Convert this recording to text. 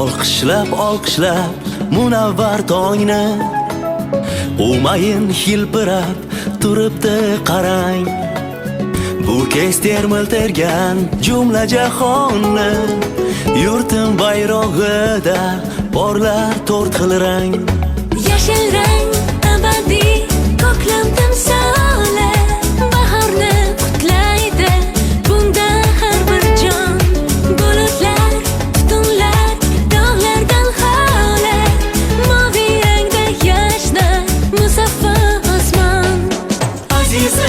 olqishlab olqishlab munavvar tongni. Umayin hilpirab turibdi qarang. Bu kez termiltirgan jumla jahonni. Yurtim bayrog'ida porlar to'rt xil rang. Yashil rang Jesus.